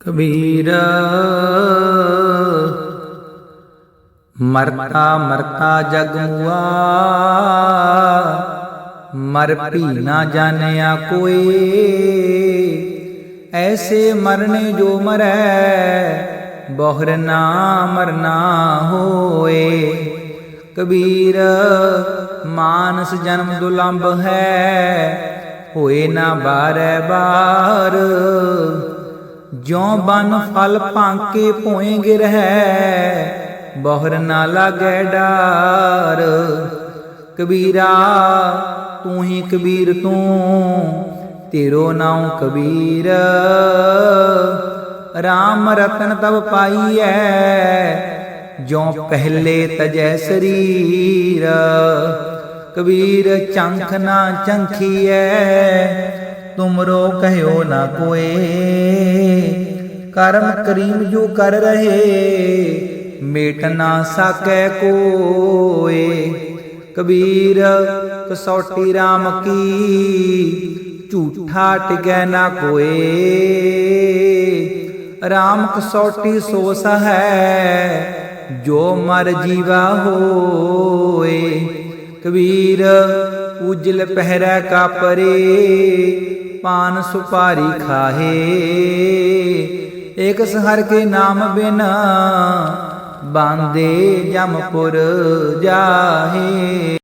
ਕਬੀਰ ਮਰਤਾ ਮਰਤਾ ਜਗ ਮੁਆ ਮਰ ਪੀ ਨਾ ਜਾਣਿਆ ਕੋਈ। ਐਸੇ ਮਰਨੇ ਜੋ ਮਰੈ, ਬਹੁਰ ਨਾ ਮਰਨਾ ਹੋਏ। ਕਬੀਰ ਮਾਨਸ ਜਨਮ ਦੁਲੰਭ ਹੈ, ਹੋਏ ਨਾ ਬਾਰੈ ਬਾਰ। ਜਿਉ ਬਨ ਫਲ ਭਾਂਕੇ ਭੋਏ ਗਿਰਹਿ ਬਹੁਰ ਨਾ ਲਾਗੈ ਡਾਰ। ਕਬੀਰਾ, ਤੂੰ ਹੀ ਕਬੀਰ ਤੂੰ, ਤੇਰੋ ਨਾਉ ਕਬੀਰ। RAM ਰਤਨ ਤਬ ਪਾਈਐ, ਜਿਉ ਪਹਿਲੇ ਤਜੈ ਸਰੀਰ। ਕਬੀਰ, ਚੰਖ ਨਾ ਚੰਖੀਐ, ਤੁਮਰੋ ਕਹਿਓ ਨਾ ਕੋਏ। ਕਰਮ ਕਰੀਮ ਜੋ ਕਰ ਰਹੇ ਮੇਟ ਨਾ ਸਾਕੈ ਕੋਏ ਕਬੀਰ ਕਸੌਟੀ RAM ਕੀ ਝੂਠਾ ਟਿਕੈ ਨਾ ਕੋਏ RAM ਕਸੌਟੀ ਸੋ ਸਹੈ ਜੋ ਮਰ ਜੀਵਾ ਹੋਏ ਕਬੀਰ ਉਜਲ ਪਹਿਰੈ ਕਾ ਪਰੇ ਪਾਨ ਸੁਪਾਰੀ ਖਾਹੇ ਇਕ ਸਹਰ ਕੇ ਨਾਮ ਬਿਨ ਬਾਂਦੇ ਜਮਪੁਰ ਜਾਹੇ।